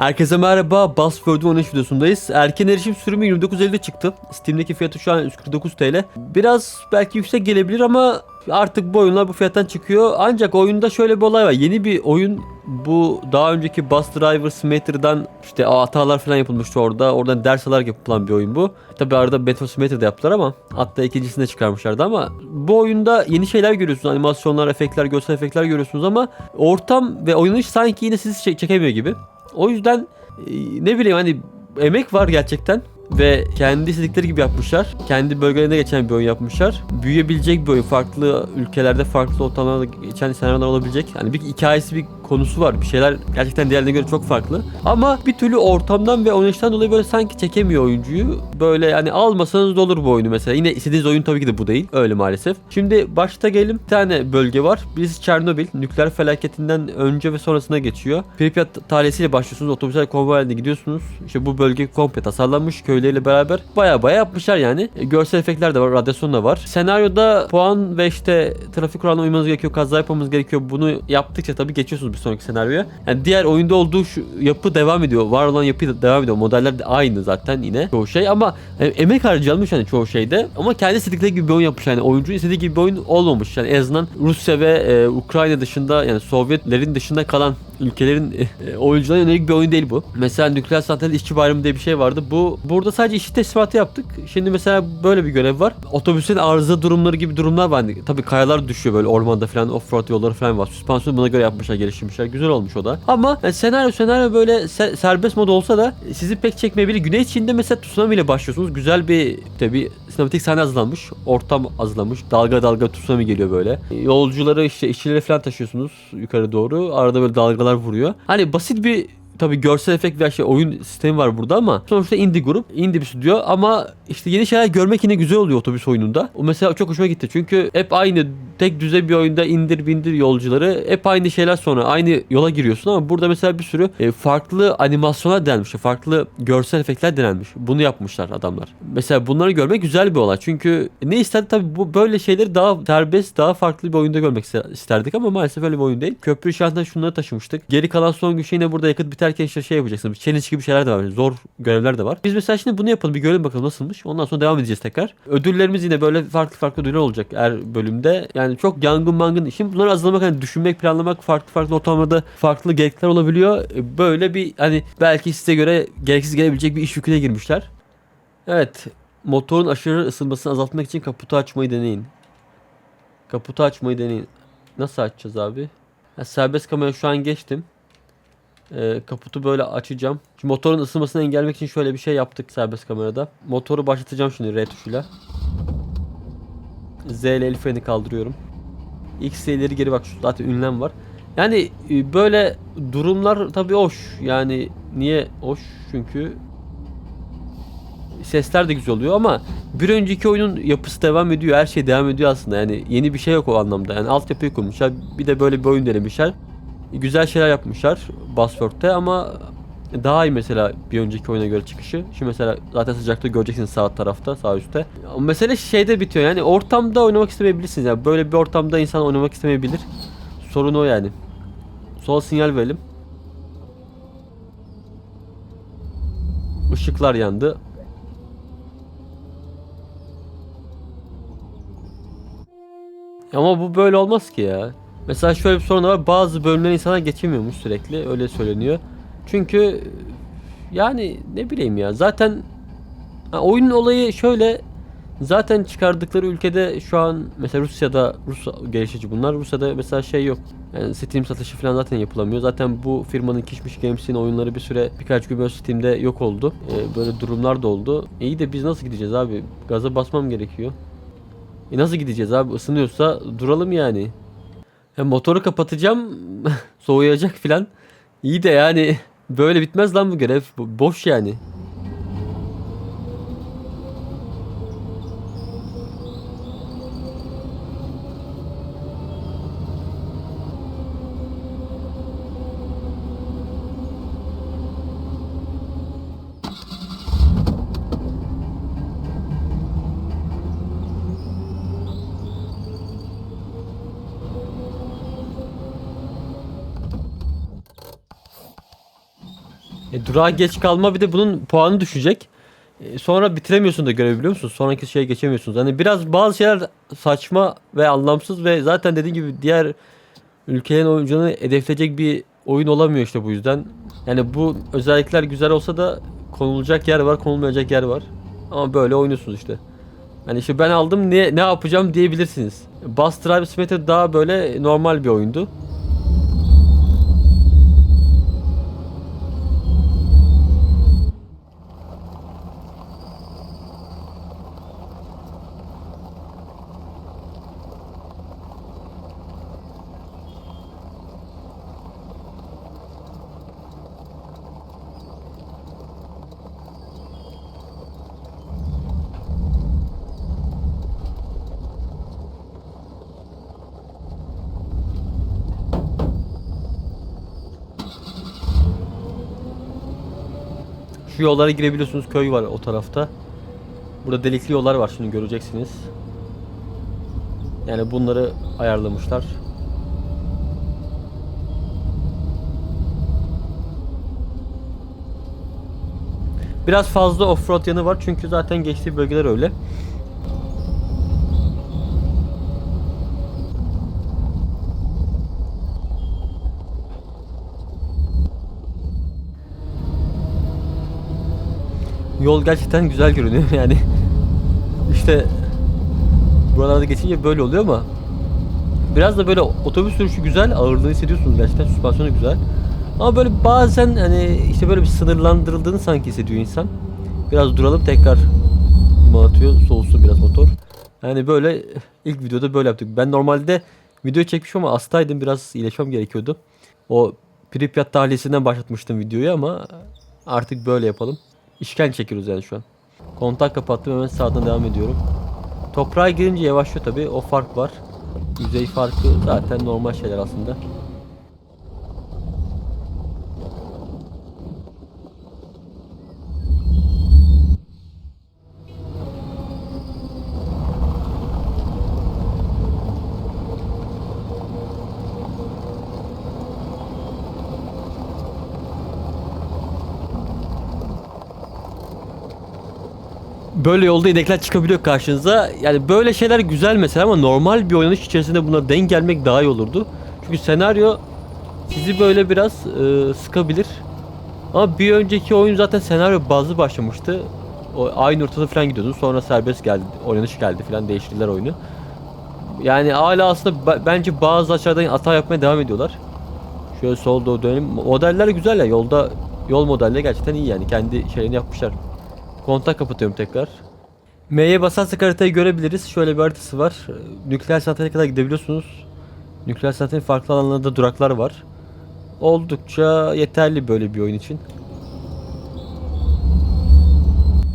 Herkese merhaba. Buzzword'un 13 videosundayız. Erken erişim sürümü 29 Eylül'de çıktı. Steam'deki fiyatı şu an 149 TL. Biraz belki yüksek gelebilir ama artık bu oyunlar bu fiyattan çıkıyor. Ancak oyunda şöyle bir olay var. Yeni bir oyun bu daha önceki Bus Driver Simulator'dan işte hatalar falan yapılmıştı orada. Oradan ders alarak yapılan bir oyun bu. Tabi arada Metro Simulator'da yaptılar ama hatta ikincisini de çıkarmışlardı ama bu oyunda yeni şeyler görüyorsunuz. Animasyonlar, efektler, görsel efektler görüyorsunuz ama ortam ve oynanış sanki yine sizi çe- çekemiyor gibi. O yüzden e, ne bileyim hani emek var gerçekten ve kendi istedikleri gibi yapmışlar. Kendi bölgelerinde geçen bir oyun yapmışlar. Büyüyebilecek bir oyun. Farklı ülkelerde, farklı ortamlarda geçen senaryolar olabilecek. Hani bir hikayesi, bir konusu var. Bir şeyler gerçekten diğerlerine göre çok farklı. Ama bir türlü ortamdan ve oynayıştan dolayı böyle sanki çekemiyor oyuncuyu. Böyle hani almasanız da olur bu oyunu mesela. Yine istediğiniz oyun tabii ki de bu değil. Öyle maalesef. Şimdi başta gelelim. Bir tane bölge var. Birisi Çernobil. Nükleer felaketinden önce ve sonrasına geçiyor. Pripyat talihsiyle başlıyorsunuz. Otobüsler konvoy halinde gidiyorsunuz. İşte bu bölge komple tasarlanmış. Köyleriyle beraber baya baya yapmışlar yani. E, Görsel efektler de var. Radyasyon da var. Senaryoda puan ve işte trafik kuralına uymanız gerekiyor. Kaza yapmamız gerekiyor. Bunu yaptıkça tabii geçiyorsunuz sonraki senaryoya. Yani diğer oyunda olduğu şu yapı devam ediyor. Var olan yapı devam ediyor. Modeller de aynı zaten yine çoğu şey ama e, emek harcanmış hani çoğu şeyde. Ama kendi istedikleri gibi bir oyun yapmış. Yani oyuncunun istediği gibi bir oyun olmamış. Yani en azından Rusya ve e, Ukrayna dışında yani Sovyetlerin dışında kalan ülkelerin e, oyuncularına yönelik bir oyun değil bu. Mesela nükleer santral işçi bayramı diye bir şey vardı. Bu burada sadece işi teslimatı yaptık. Şimdi mesela böyle bir görev var. Otobüsün arıza durumları gibi durumlar var. Hani, tabii kayalar düşüyor böyle ormanda falan offroad yolları falan var. Süspansiyonu buna göre yapmışlar, geliştirmişler. Güzel olmuş o da. Ama yani senaryo senaryo böyle se- serbest mod olsa da sizi pek çekmeyebilir. Güney Çin'de mesela tsunami ile başlıyorsunuz. Güzel bir tabii sinematik sahne hazırlanmış. Ortam hazırlanmış. Dalga dalga tsunami geliyor böyle. Yolcuları işte işçileri falan taşıyorsunuz yukarı doğru. Arada böyle dalgalar vuruyor. Hani basit bir Tabi görsel efekt veya şey oyun sistemi var burada ama sonuçta indie grup, indie bir stüdyo ama işte yeni şeyler görmek yine güzel oluyor otobüs oyununda. O mesela çok hoşuma gitti çünkü hep aynı tek düze bir oyunda indir bindir yolcuları hep aynı şeyler sonra aynı yola giriyorsun ama burada mesela bir sürü e, farklı animasyonlar denenmiş, farklı görsel efektler denenmiş. Bunu yapmışlar adamlar. Mesela bunları görmek güzel bir olay çünkü ne isterdi tabi bu böyle şeyleri daha serbest, daha farklı bir oyunda görmek iste- isterdik ama maalesef öyle bir oyun değil. Köprü işaretinden şunları taşımıştık. Geri kalan son gün yine burada yakıt biterken işte şey yapacaksınız. Challenge gibi şeyler de var. Zor görevler de var. Biz mesela şimdi bunu yapalım. Bir görelim bakalım nasılmış. Ondan sonra devam edeceğiz tekrar. Ödüllerimiz yine böyle farklı farklı ödüller olacak her bölümde. Yani çok yangın mangın işim. Bunları hazırlamak hani düşünmek, planlamak farklı farklı ortamlarda farklı gerekler olabiliyor. E, Böyle bir hani belki size göre gereksiz gelebilecek bir iş yüküne girmişler. Evet. Motorun aşırı ısınmasını azaltmak için kaputu açmayı deneyin. Kaputu açmayı deneyin. Nasıl açacağız abi? Ha, serbest kamera şu an geçtim. Ee, kaputu böyle açacağım. Şimdi motorun ısınmasını engellemek için şöyle bir şey yaptık serbest kamerada. Motoru başlatacağım şimdi R tuşuyla. Z ile el freni kaldırıyorum. X ile ileri geri bak zaten ünlem var. Yani e, böyle durumlar tabii hoş. Yani niye hoş? Çünkü sesler de güzel oluyor ama bir önceki oyunun yapısı devam ediyor. Her şey devam ediyor aslında. Yani yeni bir şey yok o anlamda. Yani altyapıyı kurmuşlar. Bir de böyle bir oyun denemişler. Güzel şeyler yapmışlar Buzzword'te ama daha iyi mesela bir önceki oyuna göre çıkışı. Şimdi mesela zaten sıcakta göreceksiniz sağ tarafta, sağ üstte. Mesele şeyde bitiyor yani ortamda oynamak istemeyebilirsiniz. Yani böyle bir ortamda insan oynamak istemeyebilir. Sorun o yani. Sol sinyal verelim. Işıklar yandı. Ama bu böyle olmaz ki ya. Mesela şöyle bir sorun var. Bazı bölümler insana geçemiyormuş sürekli. Öyle söyleniyor. Çünkü yani ne bileyim ya. Zaten ha, oyunun olayı şöyle. Zaten çıkardıkları ülkede şu an mesela Rusya'da Rus geliştirici bunlar. Rusya'da mesela şey yok. Yani Steam satışı falan zaten yapılamıyor. Zaten bu firmanın Kişmiş Games'in oyunları bir süre birkaç gün böyle Steam'de yok oldu. Ee, böyle durumlar da oldu. İyi de biz nasıl gideceğiz abi? Gaza basmam gerekiyor. E nasıl gideceğiz abi? Isınıyorsa duralım yani. Ya motoru kapatacağım. soğuyacak filan. İyi de yani böyle bitmez lan bu görev. Boş yani. E, durağa geç kalma bir de bunun puanı düşecek. E, sonra bitiremiyorsun da görevi biliyor musun? Sonraki şeye geçemiyorsunuz. Hani biraz bazı şeyler saçma ve anlamsız ve zaten dediğim gibi diğer ülkelerin oyuncularını hedefleyecek bir oyun olamıyor işte bu yüzden. Yani bu özellikler güzel olsa da konulacak yer var, konulmayacak yer var. Ama böyle oynuyorsunuz işte. Hani işte ben aldım ne ne yapacağım diyebilirsiniz. Bus Drive Simulator daha böyle normal bir oyundu. Şu yollara girebiliyorsunuz. Köy var o tarafta. Burada delikli yollar var şimdi göreceksiniz. Yani bunları ayarlamışlar. Biraz fazla offroad yanı var çünkü zaten geçtiği bölgeler öyle. Yol gerçekten güzel görünüyor yani. İşte buralarda geçince böyle oluyor ama biraz da böyle otobüs sürüşü güzel, ağırlığı hissediyorsunuz gerçekten, süspansiyonu güzel. Ama böyle bazen hani işte böyle bir sınırlandırıldığını sanki hissediyor insan. Biraz duralım tekrar atıyor, soğusun biraz motor. Yani böyle ilk videoda böyle yaptık. Ben normalde video çekmişim ama hastaydım biraz iyileşmem gerekiyordu. O Pripyat tahliyesinden başlatmıştım videoyu ama artık böyle yapalım. İşkence çekiyoruz yani şu an. Kontak kapattım hemen sağdan devam ediyorum. Toprağa girince yavaşlıyor tabi o fark var. Yüzey farkı zaten normal şeyler aslında. Böyle yolda inekler çıkabiliyor karşınıza. Yani böyle şeyler güzel mesela ama normal bir oynanış içerisinde buna denk gelmek daha iyi olurdu. Çünkü senaryo sizi böyle biraz e, sıkabilir. Ama bir önceki oyun zaten senaryo bazlı başlamıştı. O aynı ortada falan gidiyordun. Sonra serbest geldi, oynanış geldi falan değiştirdiler oyunu. Yani hala aslında bence bazı açılardan hata yapmaya devam ediyorlar. Şöyle sol doğru dönelim. Modeller güzel ya. Yolda yol modelleri gerçekten iyi yani. Kendi şeyini yapmışlar. Kontak kapatıyorum tekrar. M'ye basarsak haritayı görebiliriz. Şöyle bir haritası var. Ee, Nükleer santrale kadar gidebiliyorsunuz. Nükleer santralin farklı alanlarında duraklar var. Oldukça yeterli böyle bir oyun için.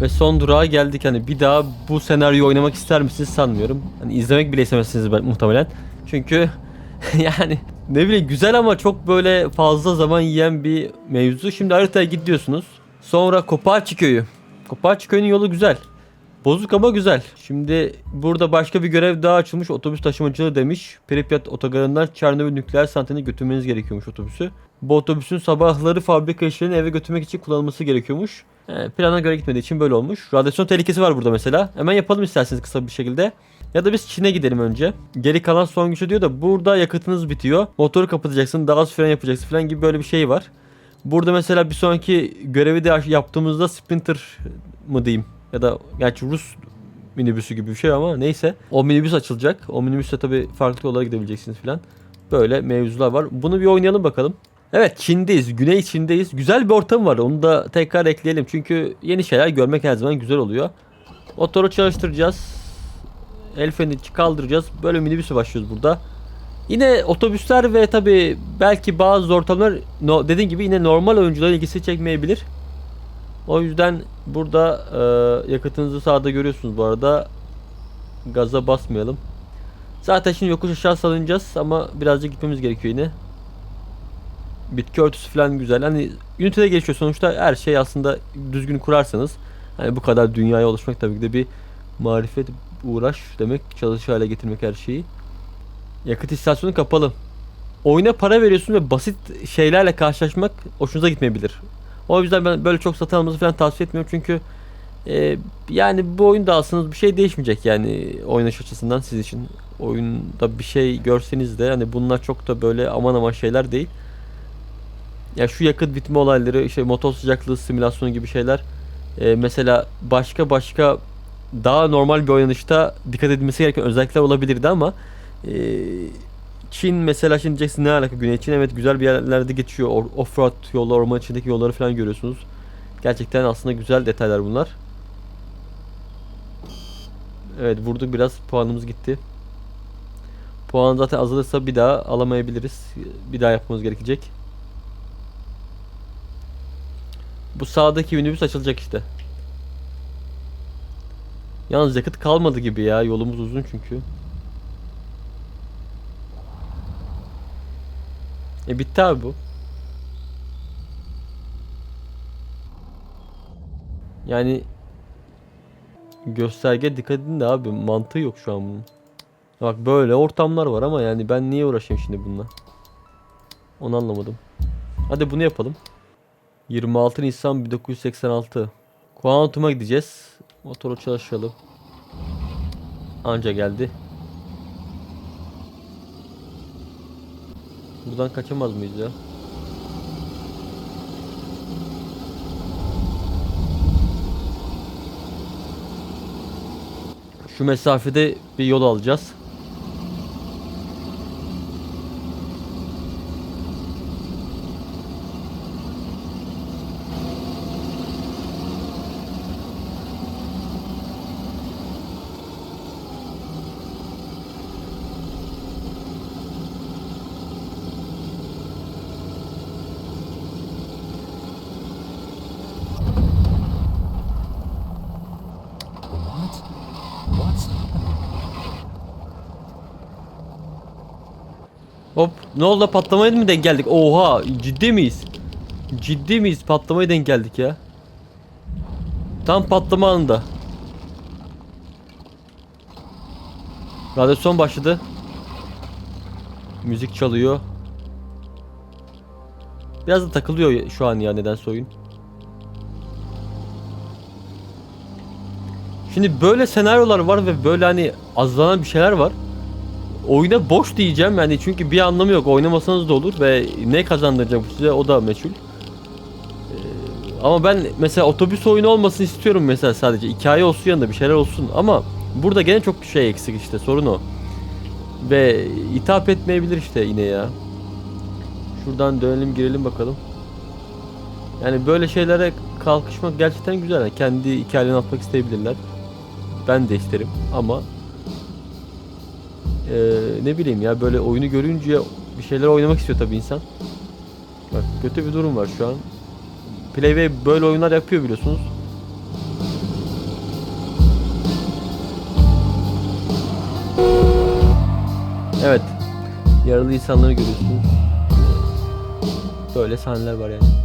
Ve son durağa geldik. Hani bir daha bu senaryoyu oynamak ister misiniz sanmıyorum. Hani izlemek bile istemezsiniz muhtemelen. Çünkü yani ne bileyim güzel ama çok böyle fazla zaman yiyen bir mevzu. Şimdi haritaya gidiyorsunuz. Sonra Kopaçi köyü. Kopaçi köyünün yolu güzel. Bozuk ama güzel. Şimdi burada başka bir görev daha açılmış. Otobüs taşımacılığı demiş. Pripyat otogarından Çernobil nükleer santraline götürmeniz gerekiyormuş otobüsü. Bu otobüsün sabahları fabrika işlerini eve götürmek için kullanılması gerekiyormuş. He, plana göre gitmediği için böyle olmuş. Radyasyon tehlikesi var burada mesela. Hemen yapalım isterseniz kısa bir şekilde. Ya da biz Çin'e gidelim önce. Geri kalan son güçü diyor da burada yakıtınız bitiyor. Motoru kapatacaksın, daha az fren yapacaksın falan gibi böyle bir şey var. Burada mesela bir sonraki görevi de yaptığımızda Sprinter mı diyeyim ya da gerçi Rus minibüsü gibi bir şey ama neyse. O minibüs açılacak. O minibüste tabii farklı yollara gidebileceksiniz falan. Böyle mevzular var. Bunu bir oynayalım bakalım. Evet Çin'deyiz. Güney Çin'deyiz. Güzel bir ortam var. Onu da tekrar ekleyelim. Çünkü yeni şeyler görmek her zaman güzel oluyor. Motoru çalıştıracağız. El freni kaldıracağız. Böyle minibüse başlıyoruz burada. Yine otobüsler ve tabi belki bazı ortamlar no, dediğim gibi yine normal oyuncuların ilgisi çekmeyebilir. O yüzden burada e, yakıtınızı sağda görüyorsunuz bu arada. Gaza basmayalım. Zaten şimdi yokuş aşağı salınacağız ama birazcık gitmemiz gerekiyor yine. Bitki örtüsü falan güzel. Hani Unity'de geçiyor sonuçta her şey aslında düzgün kurarsanız. Hani bu kadar dünyaya ulaşmak tabii ki de bir marifet uğraş demek. Çalışır hale getirmek her şeyi. Yakıt istasyonu kapalı. Oyuna para veriyorsun ve basit şeylerle karşılaşmak hoşunuza gitmeyebilir. O yüzden ben böyle çok satın almanızı falan tavsiye etmiyorum çünkü e, yani bu oyunda alsanız bir şey değişmeyecek yani oynanış açısından siz için. Oyunda bir şey görseniz de hani bunlar çok da böyle aman aman şeyler değil. Ya şu yakıt bitme olayları, işte motor sıcaklığı simülasyonu gibi şeyler e, mesela başka başka daha normal bir oynanışta dikkat edilmesi gereken özellikler olabilirdi ama e, Çin mesela şimdi diyeceksin ne alaka Güney Çin evet güzel bir yerlerde geçiyor. Offroad yollar, orman içindeki yolları falan görüyorsunuz. Gerçekten aslında güzel detaylar bunlar. Evet vurduk biraz puanımız gitti. Puan zaten azalırsa bir daha alamayabiliriz. Bir daha yapmamız gerekecek. Bu sağdaki minibüs açılacak işte. Yalnız yakıt kalmadı gibi ya. Yolumuz uzun çünkü. E bitti abi bu. Yani gösterge dikkat edin de abi mantığı yok şu an bunun. Bak böyle ortamlar var ama yani ben niye uğraşayım şimdi bununla? Onu anlamadım. Hadi bunu yapalım. 26 Nisan 1986. Kuantum'a gideceğiz. Motoru çalışalım. Anca geldi. Buradan kaçamaz mıyız ya? Şu mesafede bir yol alacağız. Ne oldu patlamaya mı denk geldik? Oha ciddi miyiz? Ciddi miyiz? Patlamaya denk geldik ya. Tam patlama anında. Radyasyon başladı. Müzik çalıyor. Biraz da takılıyor şu an ya nedense oyun. Şimdi böyle senaryolar var ve böyle hani azlanan bir şeyler var. Oyuna boş diyeceğim yani çünkü bir anlamı yok. Oynamasanız da olur ve ne kazandıracak size o da meçhul. Ee, ama ben mesela otobüs oyunu olmasını istiyorum mesela sadece. Hikaye olsun yanında bir şeyler olsun ama burada gene çok şey eksik işte sorun o. Ve hitap etmeyebilir işte yine ya. Şuradan dönelim girelim bakalım. Yani böyle şeylere kalkışmak gerçekten güzel. Yani kendi hikayelerini atmak isteyebilirler. Ben de isterim ama eee, ne bileyim ya böyle oyunu görünce bir şeyler oynamak istiyor tabii insan. Bak kötü bir durum var şu an. Playway böyle oyunlar yapıyor biliyorsunuz. Evet. Yaralı insanları görüyorsunuz. Böyle sahneler var yani.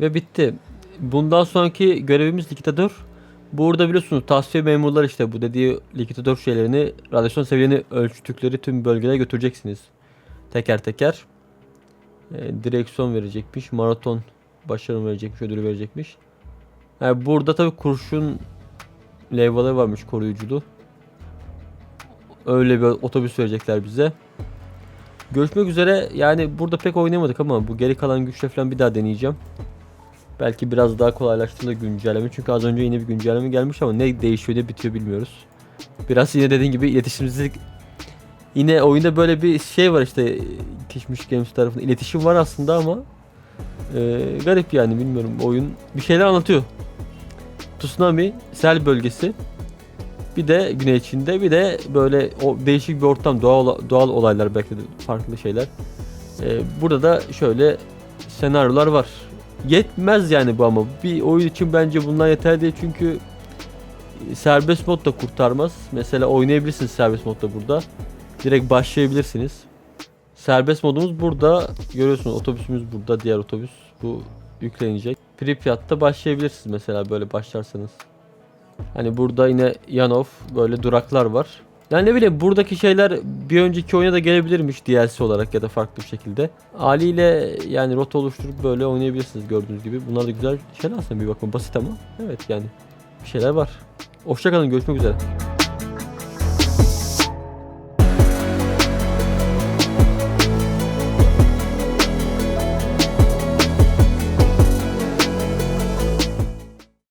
Ve bitti. Bundan sonraki görevimiz likitadör. Burada biliyorsunuz tasfiye memurlar işte bu dediği likitadör şeylerini radyasyon seviyeni ölçtükleri tüm bölgelere götüreceksiniz. Teker teker. E, direksiyon verecekmiş. Maraton başarım verecekmiş. Ödülü verecekmiş. Yani burada tabi kurşun levhaları varmış koruyuculu. Öyle bir otobüs verecekler bize. Görüşmek üzere. Yani burada pek oynamadık ama bu geri kalan güçle falan bir daha deneyeceğim. Belki biraz daha kolaylaştırılır güncelleme. Çünkü az önce yine bir güncelleme gelmiş ama ne değişiyor ne bitiyor bilmiyoruz. Biraz yine dediğin gibi iletişimsizlik yine oyunda böyle bir şey var işte Kişmiş Games tarafında iletişim var aslında ama e, garip yani bilmiyorum oyun bir şeyler anlatıyor. Tsunami, sel bölgesi bir de güney Çin'de bir de böyle o değişik bir ortam doğal doğal olaylar belki de farklı şeyler. E, burada da şöyle senaryolar var. Yetmez yani bu ama bir oyun için bence bunlar yeterli değil çünkü serbest mod da kurtarmaz. Mesela oynayabilirsiniz serbest modda burada. Direkt başlayabilirsiniz. Serbest modumuz burada. Görüyorsunuz otobüsümüz burada. Diğer otobüs bu yüklenecek. Pripyat'ta başlayabilirsiniz mesela böyle başlarsanız. Hani burada yine Yanov böyle duraklar var. Yani ne bileyim buradaki şeyler bir önceki oyuna da gelebilirmiş DLC olarak ya da farklı bir şekilde. Haliyle yani rota oluşturup böyle oynayabilirsiniz gördüğünüz gibi. Bunlar da güzel şeyler aslında bir bakın basit ama evet yani bir şeyler var. Hoşçakalın görüşmek üzere.